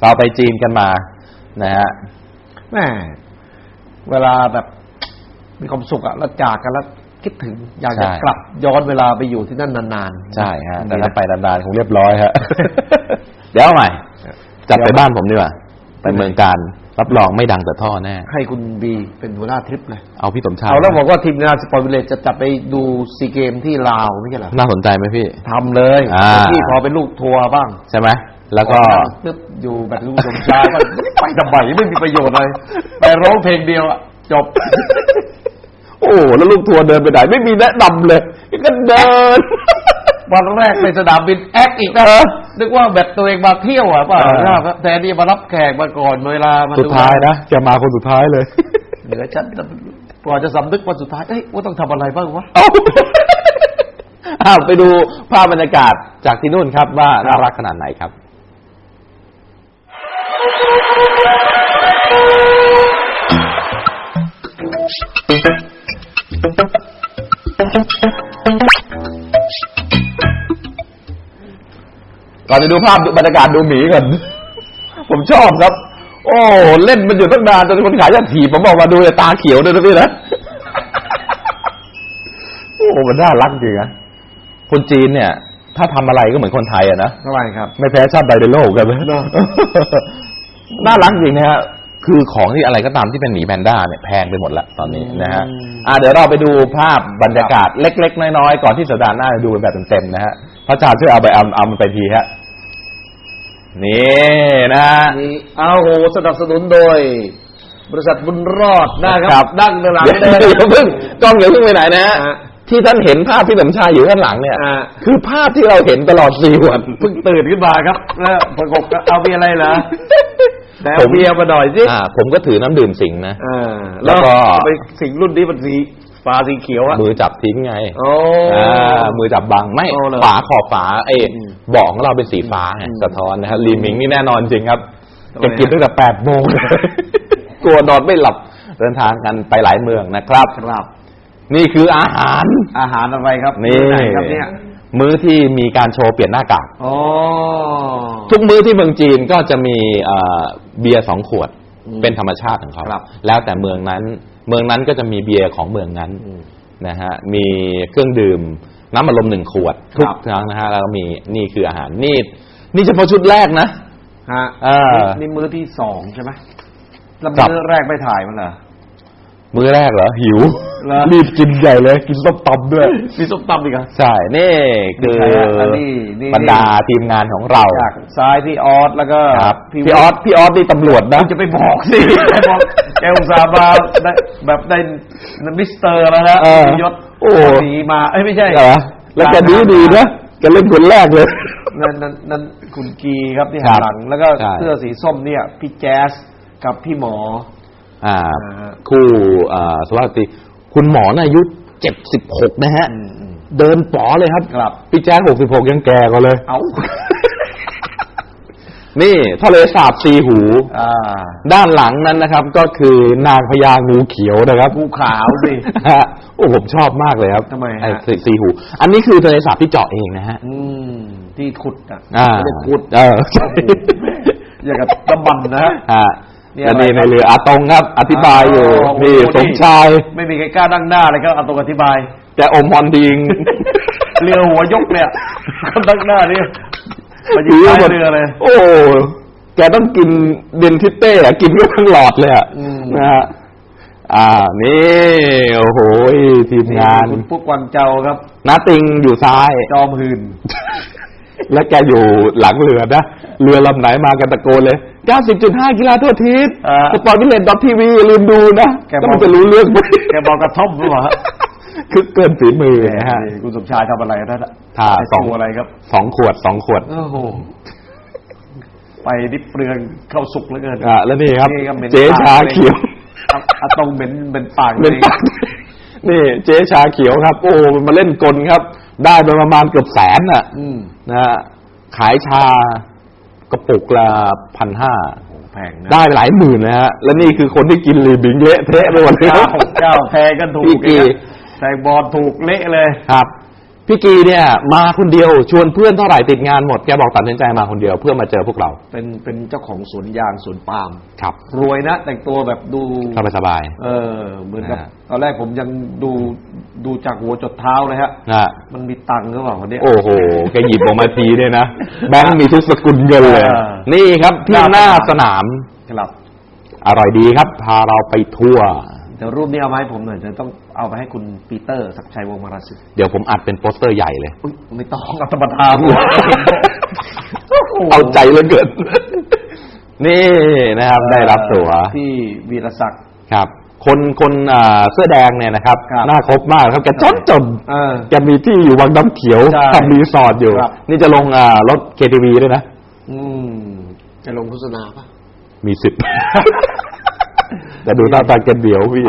เราไปจีนกันมา นะฮะแหม่เวลาแบบมีความสุขอะแล้วจากกันแล้วคิดถึงอยากจะใช่กลับย้อนเวลาไปอยู่ที่นั่นนานๆ ใช่ฮะแต่ดีถ้านะไปนานๆคงเรียบร้อยฮะเดี๋ยวเอาใหม่ จัดไปบ้านผมดีกว่าไปเมืองการรับรองไม่ดังแต่ท่อแน่ ให้คุณบีเป็นหัวหน้าทริปเลย เอาพี่สมชายเอาแล้วบอกว่าทีมงานสปอร์ตวิลเลจจะจัดไปดูซีเกมที่ลาวไม่ใช่เหรอ น่าสนใจไหมพี่ทำเลยอ่าที่พอเป็นลูกทัวร์บ้าง ใช่ไหม แล้วก็ตึ๊บอยู่แบบลูกสมชายก็ไปทำไมไม่มีประโยชน์เลยไปร้องเพลงเดียวอะจบ โอ้แล้วลูกทัวร์เดินไปไหนไม่มีแนะนำเลยก็เดิน วันแรกไปสนามบินแอคอีกนะนึกว่าแบบตัวเองมาเที่ยวอะเปล่าเออ ครับแต่นี่มารับแขกมาก่อนเวลามาสุดท้ายนะจะมาคนสุดท้ายเลย เหนือฉันกว่าจะสำนึกวันสุดท้ายเอ้ยว่าต้องทำอะไรบ้างวะ เอาอ้าวไปดูภาพบรรยากาศจากที่นู่นครับว่าน่ารักขนาดไหนครับ ก่อนจะดูภาพบรรยากาศดูหมีก่อน ผมชอบครับ โอ้เล่นมันอยู่ตั้งนานจนคนขายจะถีบผมบอกมาดูแต่ตาเขียวด้วยนะพี่นะโอ้มันน่ารักจริงนะคนจีนเนี่ย ถ้าทำอะไรก็เหมือนคนไทยอะนะเท่าไหร่ครับ ไม่แพ้ชาติใดในโลกกันเลยเนอะน่ารักจริงนะฮะคือของที่อะไรก็ตามที่เป็นหมีแพนด้าเนี่ยแพงไปหมดละตอนนี้นะฮะอ่าเดี๋ยวเราไปดูภาพบรรยากาศเล็ก ๆ น้อยๆก่อนที่สัปดาห์หน้าจะดูกันแบบเต็มๆนะฮะพระอาจารย์ช่วยเอาไปเอาเอามันไปทีฮะนี่นะฮะนี่เอาโหสนับสนุนโดย บริษัทบุญรอดนะคครัรับบนั่งในหลังเดี๋ยวได้เดี๋ยวเพิ่งกล้องเดี๋ยวเพิ่งไปไหนนะฮะอะ ที่ท่านเห็นภาพพี่สมชายอยู่ข้างหลังเนี่ย อ่า คือภาพที่เราเห็นตลอดสี่วัน เพิ่งตื่นขึ้นมาครับ แล้วประกบกับเอาเบียร์อะไรเหรอแต่ผเอาม เบียร์มาหน่อยสิอ่า ผมก็ถือน้ำดื่มสิงห์นะ อ่าแล้แล้ววก็ ไปสิ่งรุ่นนี้มันสีฟ้าสีเขียวอะมือจับทิ้งไงโอ้อ่ามือจับบังไม่โอ้เหรอฝาขอบฝาเอ้อืมเบาะของเราเป็นสีฟ้าไงอืมสะท้อนนะฮะลีมิงนี่แน่นอนจริงครับทำไม จะกินตั้งแต่แปดโมง กลัวนอนไม่หลับเดินทางกันไปหลายเมืองนะครับ ครับ นี่คืออาหาร อาหารอะไรครับนี่ไหนครับเนี่ยมื้อที่มีการโชว์เปลี่ยนหน้ากากอ๋อทุกมื้อที่เมืองจีนก็จะมีเอ่อเบียร์สองขวดอืมเป็นธรรมชาติของเขาครับ แล้วแต่เมืองนั้น เมืองนั้นก็จะมีเบียร์ของเมืองนั้นอืมนะฮะมีเครื่องดื่มน้ำอัดลมหนึ่งขวดครับทุกครั้งนะฮะแล้วก็มีนี่คืออาหารนี่นี่เฉพาะชุดแรกนะฮะเออนี่นี่มื้อที่สองใช่ไหมแล้วครับมื้อแรกไม่ถ่ายมันเหรอมื้อแรกเหรอหิว เหรอรีบกินใหญ่เลย กินส้มตำด้วย มีส้มตำอีกเหรอ ใช่นี่คือใครฮะอันนี้นี่ บรรดาทีมงานของเราจากซ้ายพี่ออสแล้วก็ครับพี่ออสพี่ออสนี่ตำรวจนะคุณจะไปบอกสิไปบอกแกอุตส่าห์มาได้แบบได้มิสเตอร์แล้วนะเออ มียศโอ้หนีมาเอ้ยไม่ใช่เหรอแล้วแกดีดีนะแกเล่นคนแรกเลย นั่นนั่นนั่นคุณกีครับที่ครัหันบหลัง แล้วก็ใช่ เสื้อสีส้มเนี่ย พี่แจ๊สกับพี่หมออ่า อ่าคู่อ่าสวัสดี คุณหมอน่ะอายุเจ็ดสิบหกนะฮะอืมอืมเดินป๋อเลยครับครับ พี่แจ๊คหกสิบหกยังแก่กว่าเลย เอ้านี่ทะเลสาบสีหู อ่าด้านหลังนั้นนะครับ ก็คือนางพญางูเขียวนะครับ ภูขาวสิ ฮะโอ้ผมชอบมากเลยครับทำไมฮะ ไอ้สีสีหู อันนี้คือทะเลสาบที่เจาะเองนะฮะอืม ที่ขุดอะอ่าไม่ได้ขุดเออใช่ อย่างกับน้ำมันนะฮะ ฮะ นี่และอะไรนี่ครัในบเรืออาตงครับ อธิบายอยู่อ๋อนี่โอ้โหสมชาย ไม่มีใครกล้านั่งหน้าเลยก็เอาตรงอธิบาย แต่อมฮอนดิงเรือหัวยกเนี่ยคนนั่งหน้านี่มายิงท้ายเรือเลย โอ้แกต้องกินเดนทิเต้อะกินก็ทั้งหลอดเลยอะอืมนะฮะอ่านี่โอ้โหทีมงานคุณปุ๊กวันเจ้าครับนาติงอยู่ซ้าย จอมหืน และแกอยู่หลังเรือนะ เรือลำไหนมากันตะโกนเลย 90.5 กีฬาทั่วอาทิศอ่าสปอร์ตวิเลนดอททีวีลืมดูนะแกบอกก็มันจะรู้เรื่องไหมแกบอกกระท่อมหรือเปล่าฮะคือเกินฝีมือนะฮะนี่คุณสมชายทำอะไรนั่นอะถ้าไอ้สองตัวอะไรครับ สองขวดสองขวด โอ้โห ไปนิบเปลืองเข้าสุกเหลือเกินอ่าแล้วนี่ครับนี่ก็เหม็นเจ๊ปากชาเลยเขียวอะอะตรงเหม็นเป็นปากเป็นปากนี่เจ๊ชาเขียวครับ โอ้มันมาเล่นกลครับ ได้ไปประมาณเกือบแสนน่ะอืมนะฮะขายชากระปุกละพันห้าโอ้แพงนะได้หลายหมื่นนะฮะ และนี่คือคนที่กินรีบิงเละเทะไปหมดเลยเก้าเก้าแพงกันถูกพี่กีแทงบอลถูกเละเลยครับ พี่กีเนี่ยมาคนเดียวชวนเพื่อนเท่าไหร่ติดงานหมดแกบอกตัดสินใจมาคนเดียวเพื่อมาเจอพวกเรา เป็นเป็นเจ้าของสวนยางสวนปาล์มครับ รวยนะ แต่งตัวแบบดูสบายสบายเออเหมือนกับอ่าตอนแรกผมยังดูดูจากหัวจดเท้าเลยฮะๆนะมันมีตังค์หรือเปล่าคนนี้โอ้โหแกหยิบออกมาทีเนี่ยนะแบงค์มีทุกสกุลเงินเลยอ่านี่ครับที่หน้าสนามครับอร่อยดีครับ พาเราไปทั่ว เดี๋ยวรูปนี้เอามาให้ผมหน่อยจะต้องเอาไปให้คุณปีเตอร์ศักดิ์ชัยวงศ์มาราศิเดี๋ยวผมอัดเป็นโปสเตอร์ใหญ่เลย อุ๊ยไม่ต้องอัตบทาหัวเอาใจเหลือเกิน นี่นะครับ ได้รับตั๋วที่วีรศักดิ์ครับ คนคนอ่าเสื้อแดงเนี่ยนะครับครับหน้าครบมากครับแกจนจนเออแกมีที่อยู่วังน้ำเขียวใช่ทำรีสอร์ทอยู่ ครับ นี่จะลงอ่ารถ KTV ด้วยนะ อืม จะลงโฆษณาปะมีสิทธิ์ แต่ดูหน้าตาแกเดียวพี่